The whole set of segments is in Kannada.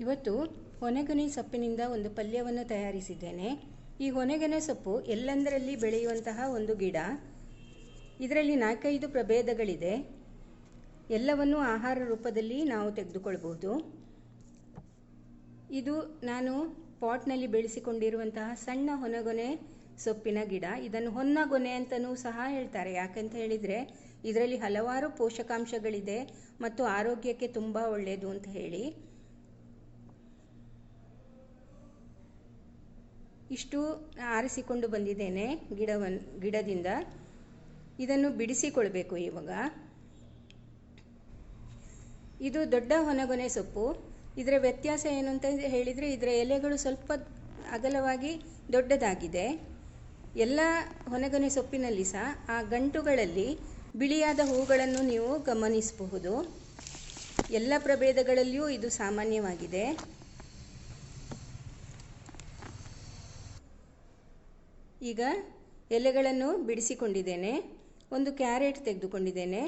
ಇವತ್ತು ಹೊನೆಗನೆ ಸೊಪ್ಪಿನಿಂದ ಒಂದು ಪಲ್ಯವನ್ನು ತಯಾರಿಸಿದ್ದೇನೆ. ಈ ಹೊನೆಗನೆ ಸೊಪ್ಪು ಎಲ್ಲೆಂದರಲ್ಲಿ ಬೆಳೆಯುವಂತಹ ಒಂದು ಗಿಡ. ಇದರಲ್ಲಿ ನಾಲ್ಕೈದು ಪ್ರಭೇದಗಳಿದೆ. ಎಲ್ಲವನ್ನೂ ಆಹಾರ ರೂಪದಲ್ಲಿ ನಾವು ತೆಗೆದುಕೊಳ್ಬೋದು ಇದು ನಾನು ಪಾಟ್ನಲ್ಲಿ ಬೆಳೆಸಿಕೊಂಡಿರುವಂತಹ ಸಣ್ಣ ಹೊನಗೊನೆ ಸೊಪ್ಪಿನ ಗಿಡ. ಇದನ್ನು ಹೊನ್ನಗೊನೆ ಅಂತಲೂ ಸಹ ಹೇಳ್ತಾರೆ. ಯಾಕಂತ ಹೇಳಿದರೆ ಇದರಲ್ಲಿ ಹಲವಾರು ಪೋಷಕಾಂಶಗಳಿದೆ ಮತ್ತು ಆರೋಗ್ಯಕ್ಕೆ ತುಂಬ ಒಳ್ಳೆಯದು ಅಂತ ಹೇಳಿ. ಇಷ್ಟು ಆರಿಸಿಕೊಂಡು ಬಂದಿದ್ದೇನೆ ಗಿಡವನ್ನು ಗಿಡದಿಂದ. ಇದನ್ನು ಬಿಡಿಸಿಕೊಳ್ಬೇಕು ಇವಾಗ. ಇದು ದೊಡ್ಡ ಹೊನಗೊನೆ ಸೊಪ್ಪು. ಇದರ ವ್ಯತ್ಯಾಸ ಏನು ಅಂತ ಹೇಳಿದರೆ, ಇದರ ಎಲೆಗಳು ಸ್ವಲ್ಪ ಅಗಲವಾಗಿ ದೊಡ್ಡದಾಗಿದೆ. ಎಲ್ಲ ಹೊನಗೊನೆ ಸೊಪ್ಪಿನಲ್ಲಿ ಸಹ ಆ ಗಂಟುಗಳಲ್ಲಿ ಬಿಳಿಯಾದ ಹೂಗಳನ್ನು ನೀವು ಗಮನಿಸಬಹುದು. ಎಲ್ಲ ಪ್ರಭೇದಗಳಲ್ಲಿಯೂ ಇದು ಸಾಮಾನ್ಯವಾಗಿದೆ. ಈಗ ಎಲೆಗಳನ್ನು ಬಿಡಿಸಿಕೊಂಡಿದ್ದೇನೆ, ಒಂದು ಕ್ಯಾರೆಟ್ ತೆಗೆದುಕೊಂಡಿದ್ದೇನೆ,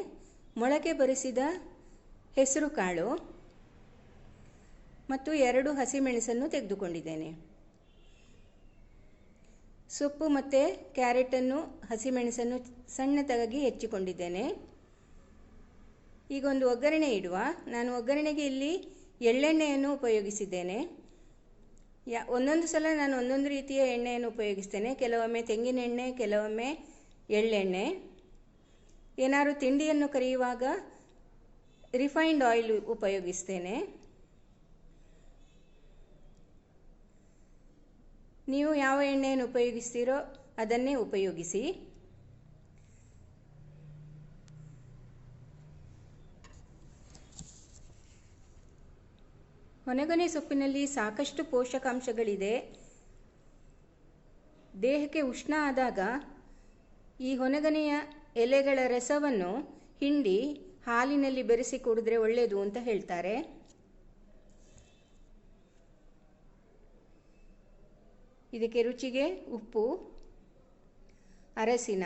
ಮೊಳಕೆ ಬರಿಸಿದ ಹೆಸರು ಕಾಳು ಮತ್ತು ಎರಡು ಹಸಿಮೆಣಸನ್ನು ತೆಗೆದುಕೊಂಡಿದ್ದೇನೆ. ಸೊಪ್ಪು ಮತ್ತು ಕ್ಯಾರೆಟನ್ನು ಹಸಿಮೆಣಸನ್ನು ಸಣ್ಣದಾಗಿ ಹೆಚ್ಚಿಕೊಂಡಿದ್ದೇನೆ. ಈಗ ಒಂದು ಒಗ್ಗರಣೆ ಇಡುವ. ನಾನು ಒಗ್ಗರಣೆಗೆ ಇಲ್ಲಿ ಎಳ್ಳೆಣ್ಣೆಯನ್ನು ಉಪಯೋಗಿಸಿದ್ದೇನೆ. ಯಾ, ಒಂದೊಂದು ಸಲ ನಾನು ಒಂದೊಂದು ರೀತಿಯ ಎಣ್ಣೆಯನ್ನು ಉಪಯೋಗಿಸ್ತೇನೆ. ಕೆಲವೊಮ್ಮೆ ತೆಂಗಿನ ಎಣ್ಣೆ, ಕೆಲವೊಮ್ಮೆ ಎಳ್ಳೆಣ್ಣೆ. ಏನಾದರೂ ತಿಂಡಿಯನ್ನು ಕರಿಯುವಾಗ ರಿಫೈನ್ಡ್ ಆಯಿಲ್ ಉಪಯೋಗಿಸ್ತೇನೆ. ನೀವು ಯಾವ ಎಣ್ಣೆಯನ್ನು ಉಪಯೋಗಿಸ್ತೀರೋ ಅದನ್ನೇ ಉಪಯೋಗಿಸಿ. ಹೊನಗೊನೆ ಸೊಪ್ಪಿನಲ್ಲಿ ಸಾಕಷ್ಟು ಪೋಷಕಾಂಶಗಳಿದೆ. ದೇಹಕ್ಕೆ ಉಷ್ಣ ಆದಾಗ ಈ ಹೊನಗನೆಯ ಎಲೆಗಳ ರಸವನ್ನು ಹಿಂಡಿ ಹಾಲಿನಲ್ಲಿ ಬೆರೆಸಿ ಕುಡಿದ್ರೆ ಒಳ್ಳೆಯದು ಅಂತ ಹೇಳ್ತಾರೆ. ಇದಕ್ಕೆ ರುಚಿಗೆ ಉಪ್ಪು, ಅರಸಿನ,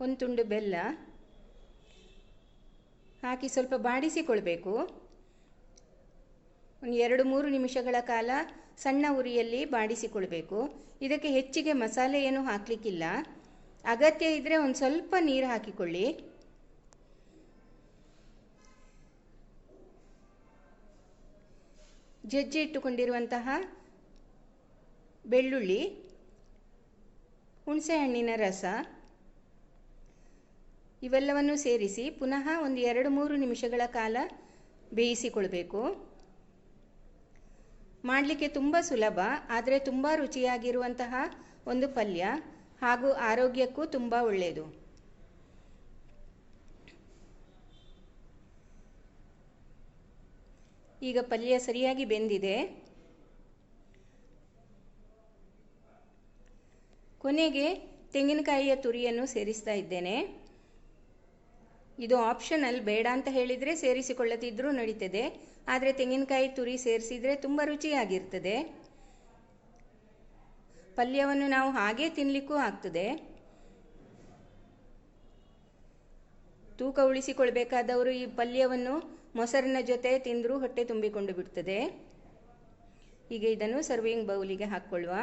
ಒಂದು ತುಂಡು ಬೆಲ್ಲ ಹಾಕಿ ಸ್ವಲ್ಪ ಬಾಡಿಸಿಕೊಳ್ಬೇಕು. ಒಂದು ಎರಡು ಮೂರು ನಿಮಿಷಗಳ ಕಾಲ ಸಣ್ಣ ಉರಿಯಲ್ಲಿ ಬಾಡಿಸಿಕೊಳ್ಬೇಕು. ಇದಕ್ಕೆ ಹೆಚ್ಚಿಗೆ ಮಸಾಲೆ ಏನು ಹಾಕಲಿಕ್ಕಿಲ್ಲ. ಅಗತ್ಯ ಇದ್ದರೆ ಒಂದು ಸ್ವಲ್ಪ ನೀರು ಹಾಕಿಕೊಳ್ಳಿ. ಜಜ್ಜಿ ಇಟ್ಟುಕೊಂಡಿರುವಂತಹ ಬೆಳ್ಳುಳ್ಳಿ, ಹುಣಸೆಹಣ್ಣಿನ ರಸ ಇವೆಲ್ಲವನ್ನು ಸೇರಿಸಿ ಪುನಃ ಒಂದು ಎರಡು ಮೂರು ನಿಮಿಷಗಳ ಕಾಲ ಬೇಯಿಸಿಕೊಳ್ಬೇಕು. ಮಾಡಲಿಕ್ಕೆ ತುಂಬ ಸುಲಭ, ಆದರೆ ತುಂಬ ರುಚಿಯಾಗಿರುವಂತಹ ಒಂದು ಪಲ್ಯ ಹಾಗೂ ಆರೋಗ್ಯಕ್ಕೂ ತುಂಬ ಒಳ್ಳೆಯದು. ಈಗ ಪಲ್ಯ ಸರಿಯಾಗಿ ಬೆಂದಿದೆ. ಕೊನೆಗೆ ತೆಂಗಿನಕಾಯಿಯ ತುರಿಯನ್ನು ಸೇರಿಸ್ತಾ ಇದ್ದೇನೆ. ಇದು ಆಪ್ಷನಲ್ ಬೇಡ ಅಂತ ಹೇಳಿದರೆ ಸೇರಿಸಿಕೊಳ್ಳದಿದ್ದರೂ ನಡೀತದೆ. ಆದರೆ ತೆಂಗಿನಕಾಯಿ ತುರಿ ಸೇರಿಸಿದರೆ ತುಂಬ ರುಚಿಯಾಗಿರ್ತದೆ. ಪಲ್ಯವನ್ನು ನಾವು ಹಾಗೆ ತಿನ್ನಲಿಕ್ಕೂ ಆಗ್ತದೆ. ತೂಕ ಉಳಿಸಿಕೊಳ್ಬೇಕಾದವರು ಈ ಪಲ್ಯವನ್ನು ಮೊಸರಿನ ಜೊತೆ ತಿಂದರೂ ಹೊಟ್ಟೆ ತುಂಬಿಕೊಂಡು ಬಿಡ್ತದೆ. ಈಗ ಇದನ್ನು ಸರ್ವಿಂಗ್ ಬೌಲಿಗೆ ಹಾಕ್ಕೊಳ್ಳುವ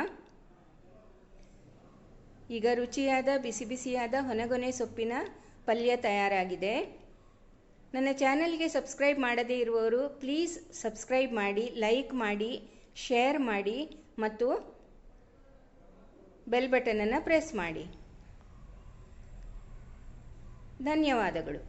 ಈಗ ರುಚಿಯಾದ, ಬಿಸಿ ಬಿಸಿಯಾದ, ಹೊನಗೊನೆ ಸೊಪ್ಪಿನ ಪಲ್ಯ ತಯಾರಾಗಿದೆ. ನನ್ನ ಚಾನಲ್ಗೆ ಸಬ್ಸ್ಕ್ರೈಬ್ ಮಾಡದೇ ಇರುವವರು ಪ್ಲೀಸ್ ಸಬ್ಸ್ಕ್ರೈಬ್ ಮಾಡಿ, ಲೈಕ್ ಮಾಡಿ, ಶೇರ್ ಮಾಡಿ ಮತ್ತು ಬೆಲ್ ಬಟನನ್ನು ಪ್ರೆಸ್ ಮಾಡಿ. ಧನ್ಯವಾದಗಳು.